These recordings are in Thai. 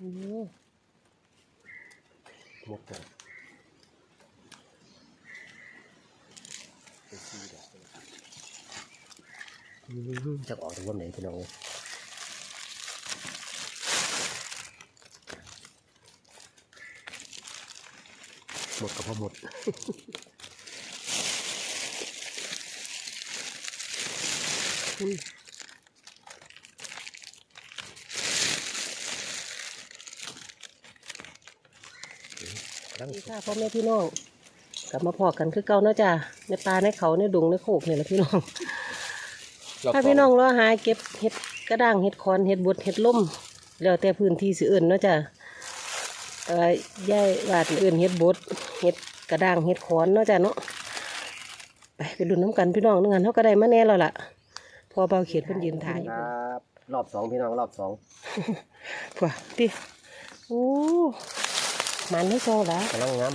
อืมหมดเลยเป็นสี่ดอกเลยอืมจะออกถึงวันไหนพี่น้องเอ้ยหมดกับพ่อหมดอุ้ย ตั้งสวัสดีค่ะพ่อแม่พี่น้องกลับมาพอกันคือเก่าเนาะจ้ะในป่าในเขาในดงในโคกนี่แหละพี่น้องถ้าพี่น้องรอหาเก็บเห็ดกระด้างเห็ดคอนเห็ดบดเห็ดล่มแล้วแต่พื้นที่สิเอื่นเนาะจ้ะเอ่อย่ายบาดเอื่นเห็ดบดเห็ดกระด้างเห็ดคอนเนาะจ้ะเนาะไปไปดูน้ำกันพี่น้องนึงอันเขาก็ได้มาแน่แล้วล่ะพอเบาเขียนเพิ่นยืนถ่ายอยู่ครับรอบสองพี่น้องรอบสองผัวดิโอ้ มันไม่โซ่ละกำลังงาม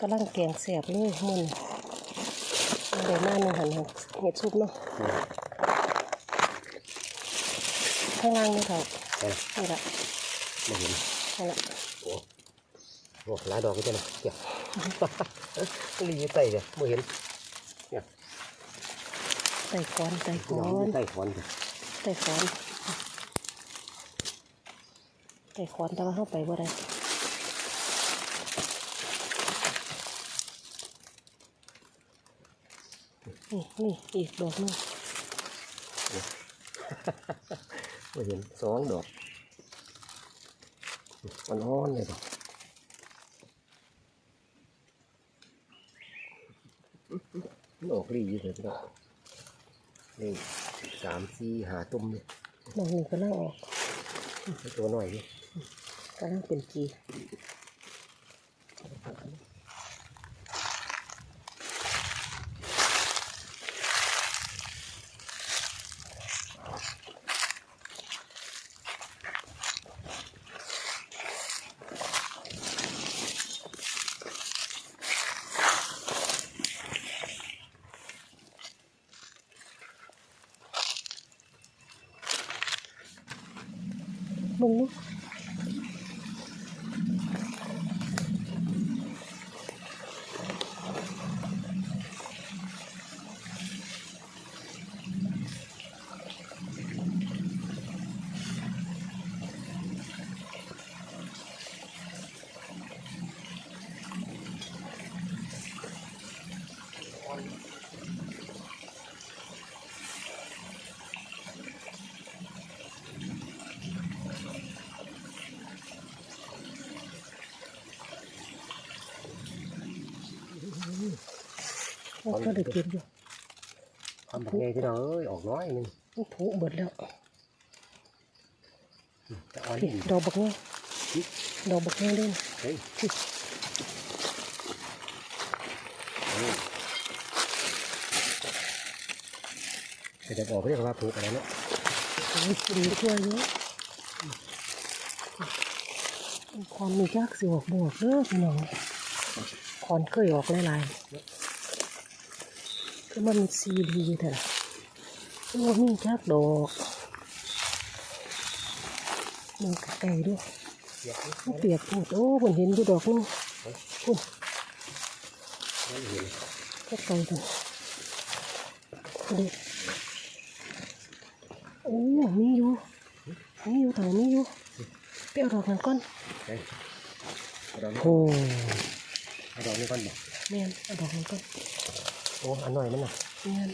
กำลังแกงแสบเลยมึนเดี๋ยวหน้าหนึ่งหันเห็ดซุปเนาะข้างล่างนี่เถอะเอ้ยนี่แหละไม่เห็นนี่แหละโอ้โหหลายดอกก็จะนะเกี่ยวรีบใส่เลยไม่เห็นใส่ก้อนใส่พี่ก้น้อองนใส่ควันดิใส่ก้อน ใส่ก้อนแต่ว่าเข้าไปบ่ได้นี่นี่อีกดอกหนึงไม่เห็นสองดอกมันอ่อนเลยดอกมันออกรีอยู่เลยพี่น้องนี่สามสี่หาตุ่มเนี่ยมองนี่ก็นั่งออกให้ตัวหน่อยนี่ ก็นั่งเป็นจีมึง มันก็ได้กินอยู่ทำแบบไงพี่น้องเอ้ยออกน้อยหนึงมันผูเบิดแล้วจะอ่อนพี่อีกดอกบักเงี้ยดอกบักเงี้ยเล่นเฮ้ยพี่เฮ้ยแต่จะบอกเรียกว่าผูกอะไรเนาะโอ้ยกินช่วยเยอะคอนมีจักสิออกบวกเด้อพี่น้องคอนเคยออกหลายๆ คือมันมีซีดีอยู่แต่ละโอ้มีจักดอกมันไก่ด้วยเสียบนิดมันเปียกพูดโอ้ผมเห็นอยู่ดอกนึงคุณไม่เห็นก็ไก่ตัวเด็กโอ้มีอยู่มีอยู่เถอะมีอยู่เปรี้ยวดอกนั้นก่อนเฮ้ยเอาดอกนี้โอ้เอาดอกนี้ก่อนบอกแม่นเอาดอกนั้นก่อน โอ้อันหน่อยมันน่ะแม่น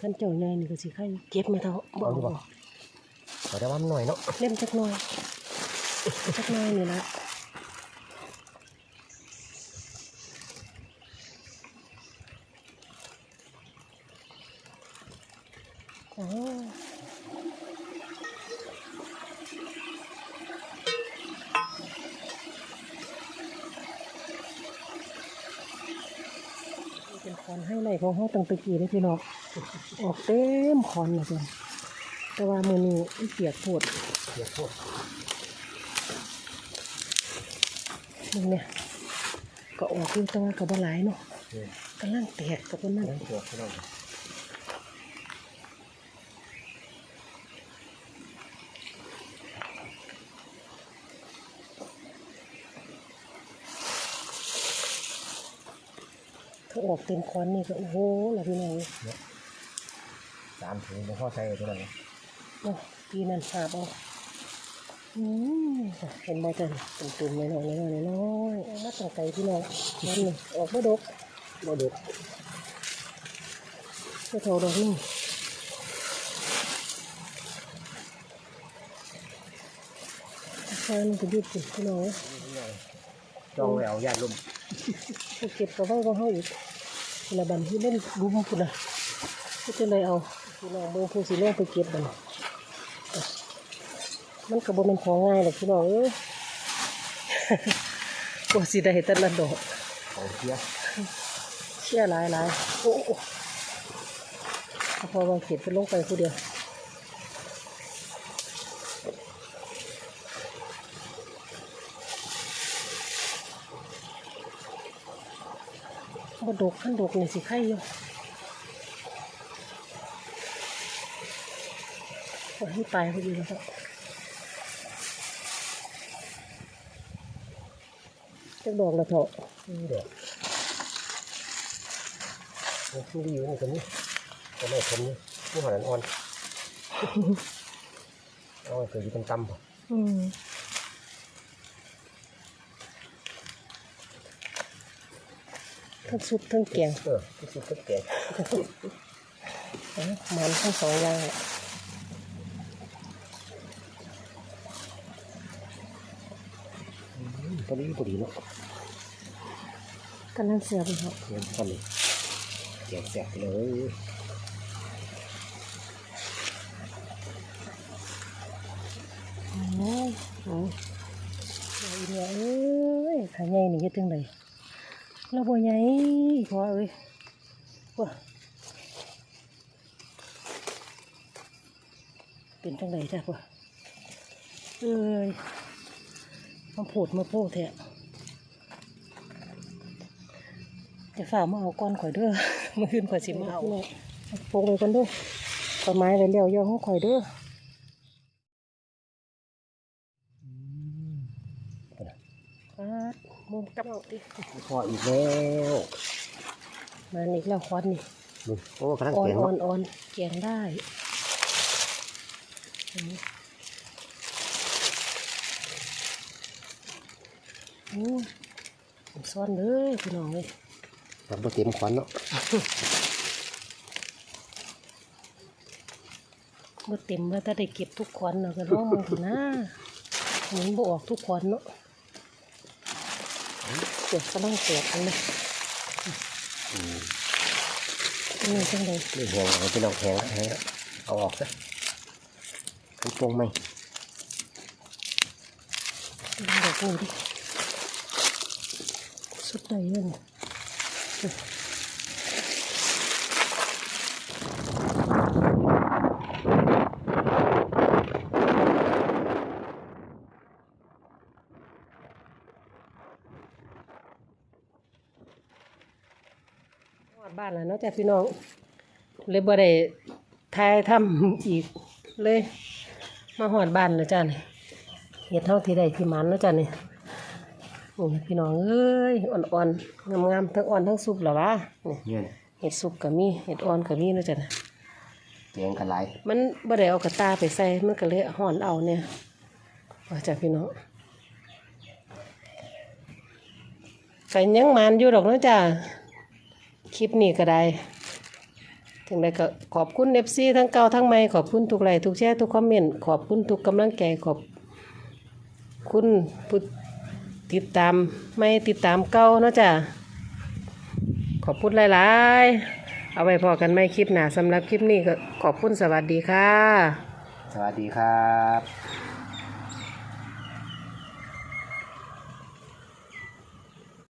ขั้นเจ้าใหญ่นี่ก็สิใครเก็บมาเท่าบ่เอาบ่ขอได้ว่ามันหน่อยเนาะเล่มจักหน่อยจักหน่อยนี่ละอ๋อนี่เป็นค อนให้ในของเขาตั้งแตะกี้เลยพี่น้องออกเต็มคอนเลยจ้ะแต่ว่ามือนี้อีเปียกโพดเสียบพวกมึงเนี่ยก็ออกอยู่แต่ว่าก็บ่หลายเนาะเนี่ยกำลังแตกกับมันนั่น ทั้งตัวพี่น้องถ้าออกเต็มคอนนี่ก็โอ้โหล่ะพี่น้องสามถุงไม่พอใส่ตัวนั้นเนาะปีนั้นหาบเอาอืมเห็นบ่จันเป็นตุ่มๆน้อยๆน้อยๆน้อยๆเอามาตั้งไกลพี่น้องนั่นนี่ออกบ่ดกบ่ดุบ่เท่าดอกนี่ใช่มันก็ยืดสิพี่น้องจองไว้เอาญาติลุ่มไปเก็บกับไว้ก็เฮาอีก คนละบันที่เล่นรุมพุ่นน่ะก็จะเลยเอาพี่น้องเบิ่งผู้สิลงไปเก็บบัดนมันก็บ่แม่นของง่ายหรอกพี่น้องเอ้ยกว่าสิได้แต่ละดอกของเสียเชี่ยหลายหลายโอ้โอ้เอาพอวางเขียนไปลงไปผู้เดียว บดกขั้นดกนี่สิไข่อยู่ปล่อยให้ตายพอดีแล้วครับจะดอกละเถอะนี่เด้อมันคือดีอยู่นี่ตัวนี้ตัวไหนผมนี่ผู้หันอ่อนเอาไว้เกิดอยู่ต่ำๆป่ะอืม ทั้งซุปทั้งแกงเออที่สุดก็แก่เอามันทั้งสองอย่างแหละพอดีพอดีเนาะกำลังเสียบเลยครับเงินตอนนี้แจกแจกเลยโอ้ยโอ้ยใหญ่เนี่ยเอ้ยขาใหญ่นี่เฮ็ดจังได เราบ่ใหญ่พอเอ้ยว้าเป็นจังไดจ้ะพ่อเอ้ยมาโพดมาโพดแท้จะฝ่ากมาเอาก้อนข่อยเด้อมื่อคืนข่อยสิมาเอาโปงเลยกันเด้อต้นไม้ไว้แล้วย่อของข่อยเด้อครับ มุมกับเอาดิพออีกแล้วมาอีกแล้วควันนี่มึงโอ้กำลังอ่อนแข็งอ่อเนาะนอ่อนเกียงได้อืมโอ้ยผมซ่อนเลยพี่น้องเลยทำตัวเต็มควันเนาะเมื่อเต็มแล้วถ้าได้เก็บทุกควันเราก็ร้องมึงเถอะนะหนีบ่ออกทุกควันเนาะ เดี๋ยวก็ต้องเสียกันเลยอืมนี่จังเลยนี่แหงเอาไปลองแหงแหงแล้วเอาออกซะขั้นตรงไหมลองดอกนี่ดิสุดไหนเนี่ย หอดบ้าน แล้วเนาะจ้ะพี่น้อง เลยบ่ได้ทายทำอีกเลย มาหอดบ้านแล้วจ้ะนี่เห็ดเท่าที่ได้ที่มันแล้วจ้ะนี่นี่พี่น้องเอ้ยอ่อนๆงามๆทั้งอ่อนทั้งสุกเหรอวะนี่เนี่ยเห็ดสุกก็มีเห็ดอ่อนก็มีแล้วจ้ะนะแกงกันหลายมันบ่ได้เอากระตาไปใส่มันก็เลยห่อนเอาเนี่ยว่าจ้ะพี่น้องก็ยังมันอยู่ดอกเนาะจ้ะ คลิปนี้ก็ได้ ถึงได้ก็ขอบคุณเอฟซีทั้งเก่าทั้งใหม่ขอบคุณทุกไลค์ทุกแชร์ทุกคอมเมนต์ขอบคุณทุกกำลังใจขอบคุณผู้ติดตามไม่ติดตามเก่าเนาะจ้ะขอบคุณหลายๆ เอาไว้พอกันไม่คลิปหนาสำหรับคลิปนี้ก็ขอบคุณสวัสดีค่ะ สวัสดีครับ